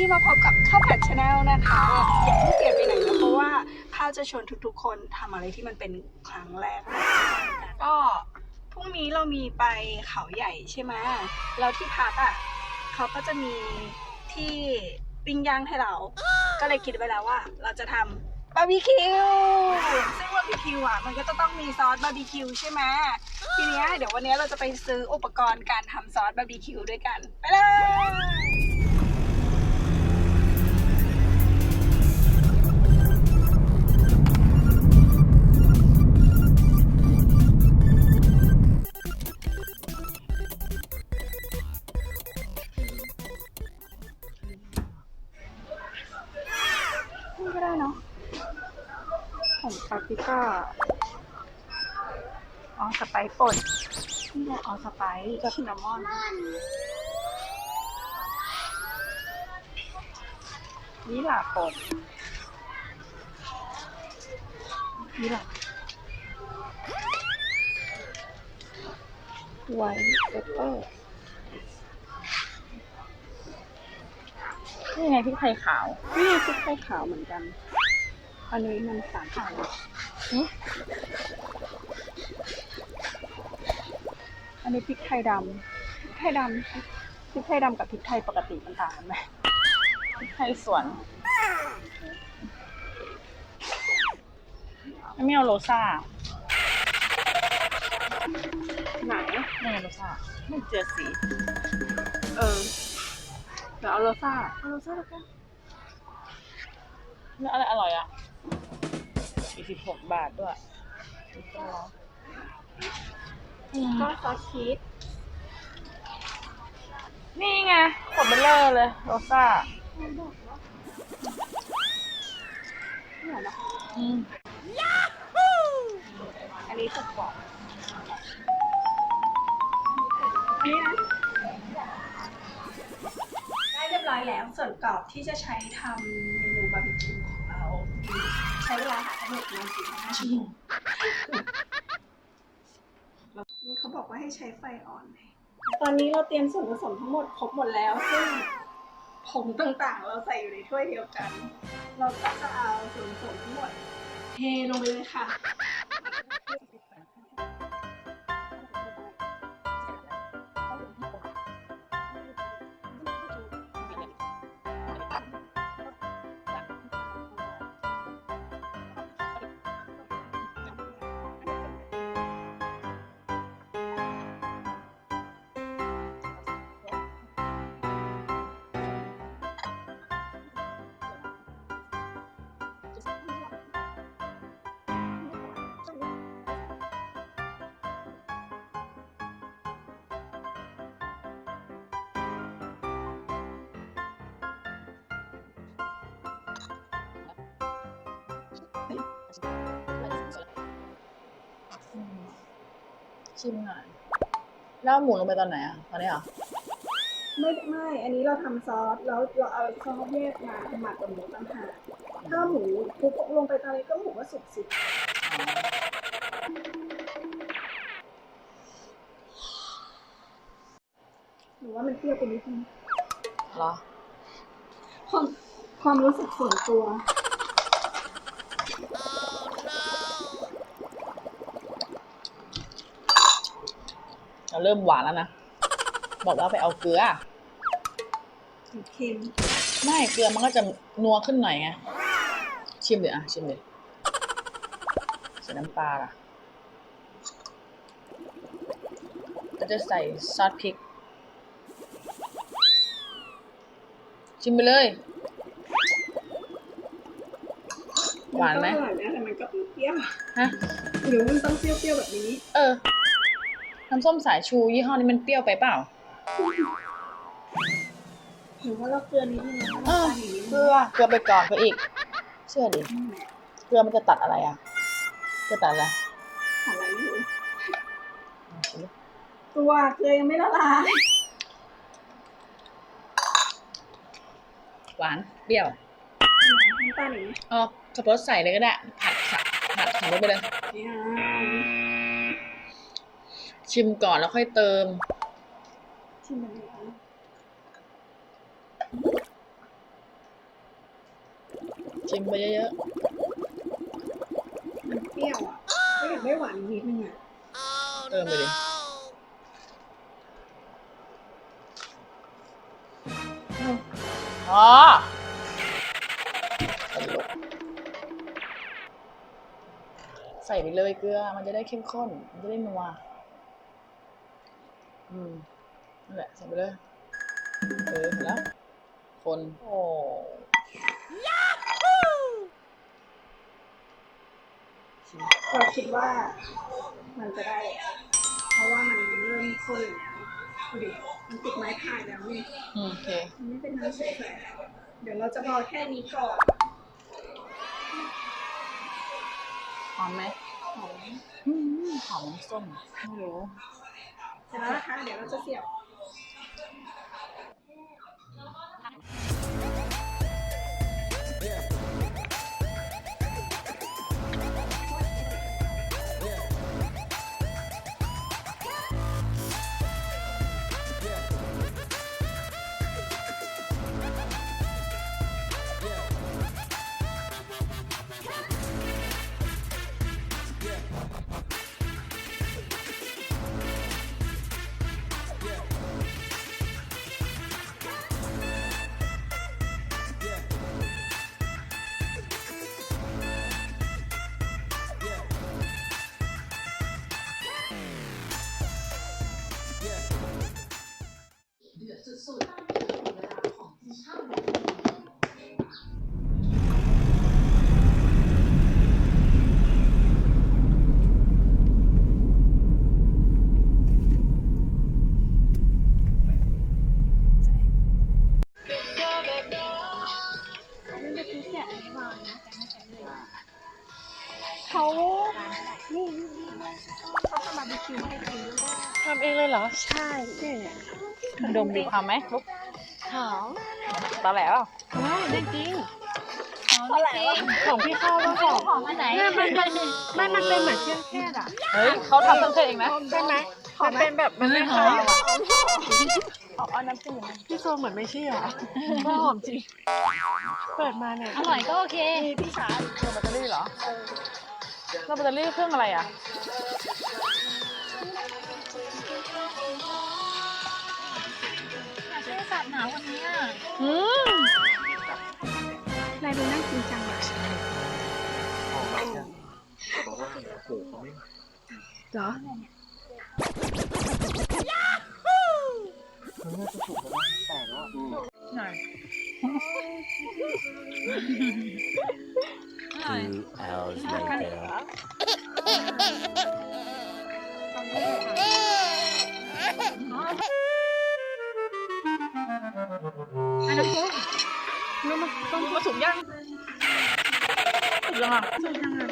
ที่มาพบกับข้าวผัดชาแนลนะคะอย่าเพิ่งเปลี่ยนไปไหนนะเพราะว่าข้าวจะชวนทุกๆ คนทำอะไรที่มันเป็นครั้งแรกก็พรุ่งนี้เรามีไปเขาใหญ่ใช่ไหมแล้วที่พักอะเขาก็จะมีที่ปิ้งย่างให้เรา ก็เลยคิดไว้แล้วว่า เราจะทำบาร์บีคิว ซึ่งบาร์บีคิวอะมันก็จะต้องมีซอสบาร์บีคิวใช่ไหมทีเนี้ยเดี๋ยววันนี้เราจะไปซื้ออุปกรณ์การทำซอสบาร์บีคิวด้วยกัน ไปเลย ได้เนาะของปาปริก้าอ๋อสไปซ์ป่นนี่แหละอ๋อสไปซ์กับชินนามอนนี่หล่ะป่นนี่หล่ะไวท์เปเปอร์ นี่ไงพริกไทยขาวนี่พริกไทยขาวเหมือนกัน อันนี้มันสามขาวหึอันนี้พริกไทยดำพริกไทยดำพริกไทยดำกับพริกไทยปกติมันต่างกันไหมพริกไทยสวนไม่เอาโรซ่าไหนไม่เอาโรซ่าไม่เจอสี เออ เดี๋ยวเอาโรซ่าเอาโรซ่าแล้วกันแล้วอะไรอร่อยอะสี่สิบหกบาทด้วยก็ซอสชีสนี่ไงขวดเบลเลอร์เลยโรซ่านี่เหรอเนาะอืมอันนี้สุกกรอบอันนี้นะ อยแล้วส่วนกรอบที่จะใช้ทำเมนูบาร์บีคิวของเรา ใช้เวลาหาทั้งหมดประมาณสี่ห้าชั่วโมงนี่เขาบอกว่าให้ใช้ไฟอ่อนตอนนี้เราเตรียมส่วนผสมทั้งหมดครบหมดแล้วซึ่งผงต่างๆ เราใส่อยู่ในถ้วยเดียวกัน เราก็จะเอาส่วนผสมทั้งหมดเทลงไปเลยค่ะ ชิมหน่อยแล้วเอาหมูลงไปตอนไหนอะตอนนี้เหรอไม่ไม่ อันนี้เราทำซอสแล้วเราเอาซอสแยกมาหมักกับหมูต่างหากถ้าหมูคลุกลงไปตอนนี้ก็หมูก็สุกสิหรือว่ามันเปรี้ยวไปนิดนึงเหรอความความรู้สึกส่วนตัว เราเริ่มหวานแล้วนะ บอกว่าไปเอาเกลือเค็มไม่เกลือมันก็จะนัวขึ้นหน่อยไง ชิมเดี๋ยวอะ ชิมเดี๋ยวใส่น้ำปลาล่ะ ก็จะใส่ซอสพริก ชิมไปเลย หวานไหมก็อร่อยนะแต่มันก็เปรี้ยวฮะๆหรือมันต้องเปรี้ยวๆแบบนี้ เออ น้ำส้มสายชูยี่ห้อนี้มันเปรี้ยวไปเปล่าหรือว่าเราเกลือนิดนึงนะเออน้ำตาลอีกนิดเกนึลืงอเกลือไปก่อนก็อีก เชื่อดิเกลือมันจะตัดอะไรอะจะตัดอะไรอะไรอยู่ตัวเกลือยังไม่ละลายหวานเปรี้ยวน้ำตาลอีกไหมอ๋อสับปะรดใส่เลยก็ได้ผัดสับผัดสับปะรดไปเลยเนี่ย ชิมก่อนแล้วค่อยเติม ชิมมันเลยนะชิมไปเยอะมันเปรี้ยวอะก็อยากได้หวานนิดนึงอะๆเติมไปดิอ๋อตลกใส่ไปเลยเกลือ มันจะได้เข้มข้น มันจะได้นัว อืมนั่นแหละใส่ไปเลยเออเสร็จแล้ว คนโอ้ชิมเราคิดว่ามันจะได้แล้วเพราะว่ามันเริ่มข้นแล้วดูดิมันติดไม้พายแล้วนี่อืมโอเคมันไม่เป็นน้ำใสๆแล้วเดี๋ยวเราจะพอแค่นี้ก่อนหอมไหมหอมอืมหอมน้ำส้มไม่รู้ เสร็จแล้ ทำบาร์บีคิวให้กินด้วยทำเองเลยเหรอใช่เนี่ยดมดูความไหมลุกหอมตาแหลวว้าวจริงจริงของพี่ข้าวต้องหอมของอันไหนเนี่ยมันเป็นไม่มันเป็นเหมือนเครื่องเทศอะเฮ้ยเขาทำเครื่องเทศเองนะใช่ไหมมันเป็นแบบมันไม่หอมเอาเอาน้ำจิ้มพี่โซเหมือนไม่เชื่อว่าหอมจริง เปิดมาเนี่ย อร่อยก็โอเคมีพี่ชาร์จเครื่องแบตเตอรี่เหรอแล้วแบตเตอรี่เครื่องอะไรอะ หนาววันนี้อะอืมนายดูน่ากินจังเลยเหรอหน่อยอร่อย Two hours later. ยังสุกยังอะ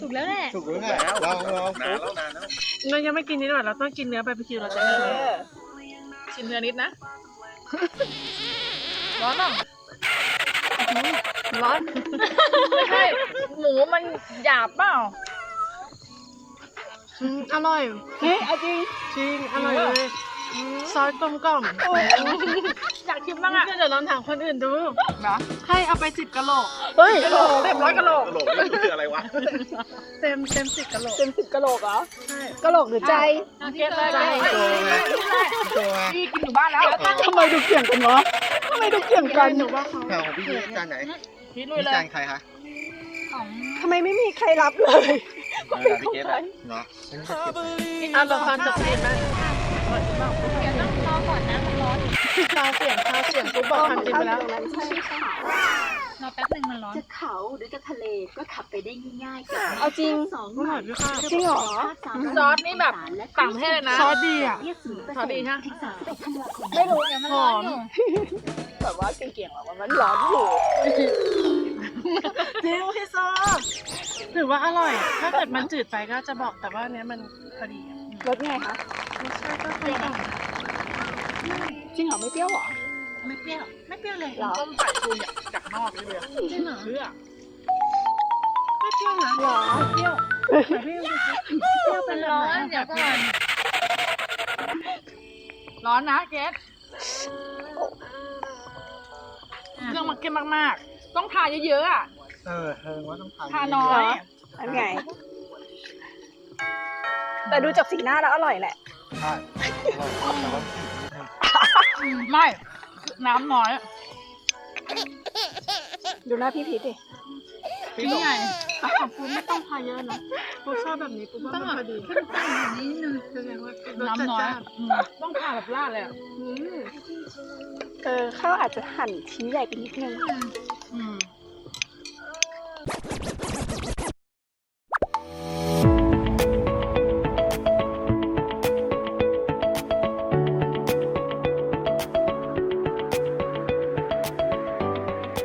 สุกแล้วแหละถูกแล้วไงลองลองนานแล้วนานแล้วเรายังไม่กินนี้หน่อยเราต้องกินเนื้อบาร์บีคิวเราจะได้รู้ชิมเนื้อนิดนะร้อนอะร้อนไม่ใช่หมูมันหยาบเปล่าอืมอร่อย เฮ้ยเอาจริง จริง อร่อยเลย ซอสกลมกล่อมอยากชิมบ้างอะเดี๋ยวลองถามคนอื่นดูเหรอให้เอาไปสิบกะโหลกเฮ้ยเต็มร้อยกะโหลกตลกนี่คืออะไรวะ เต็มเต็มสิบกะโหลกเต็มสิบกะโหลกเหรอ ใช่กะโหลกหรือใจเก็บเลยใจตัวพี่กินอยู่บ้านแล้วทำไมดูเกี่ยงกันวะทำไมดูเกี่ยงกันหนูว่าเขาแถวของพี่จานไหนพี่ลุยพี่เลยจานใครคะของทำไมไม่มีใครรับเลยเออพี่เกดอะเนาะฉันจะเก็บไปเอาละครจบซีนไหม เดี๋ยวต้องรอก่อนนะมันร้อนซาวเสียงซาวเสียงปุ๊บบอกความจริงไปแล้วรอแป๊บหนึ่งมันร้อน จะเขาหรือจะทะเลก็ขับไปได้ง่ายๆกับเอาจริงสองอร่อยด้วยค่ะระบบจริงเหรอซอสนี่แบบต่างประเทศเลยนะซอสดีอะเรียกศูนย์เปอร์ซอสเซ็นดีต์ใช่ไหมถึงสามสิบเอ็ดธันวาคมไม่รู้เดี๋ยวมันร้อนอยู่แบบว่าเก่งๆแบบว่ามันร้อนอยู่จริงพี่ซอถือว่าอร่อย ถ้าเกิดมันจืดไปก็จะบอกแต่ว่าอันเนี้ยมันพอดีรสไงคะ รสชาติก็กลมกล่อมจริงเหรอไม่เปรี้ยวเหรอ ไม่เปรี้ยว ไม่เปรี้ยวเลยน้ำต้มสายชูเนี่ยจากนอกนี่เลยจริงเหรอ เชื่อไม่เปรี้ยวนะหรอเปรี้ยวเปรี้ยวเปรี้ยวเป็มันนแบบร้อไหนนเดี๋ยวก่อนร้อนนะเกสเครื่องมันเข้มมากต้องทาเยอะๆอะ เออเออว่าต้องทานทาน้อเหรยออันไง แต่ดูจากสีหน้าแล้วอร่อยแหละ ใช่อร่อยแต่ว่าไม่น้ำน้อยดูหน้าพี่พีทดินี่ไงขอบคุณไม่ต้องพาเยอะนะรสชาติแบบนี้กูว่ามันพอดีขึ้นตั้งอย่างนี้นึงแสดงว่าเป็นรสน้ำน้อยจัดจ้านอืมต้องทาแบบราดเลยอะเออข้าวอาจจะหั่นชิ้นใหญ่ไปนิดนึงอืม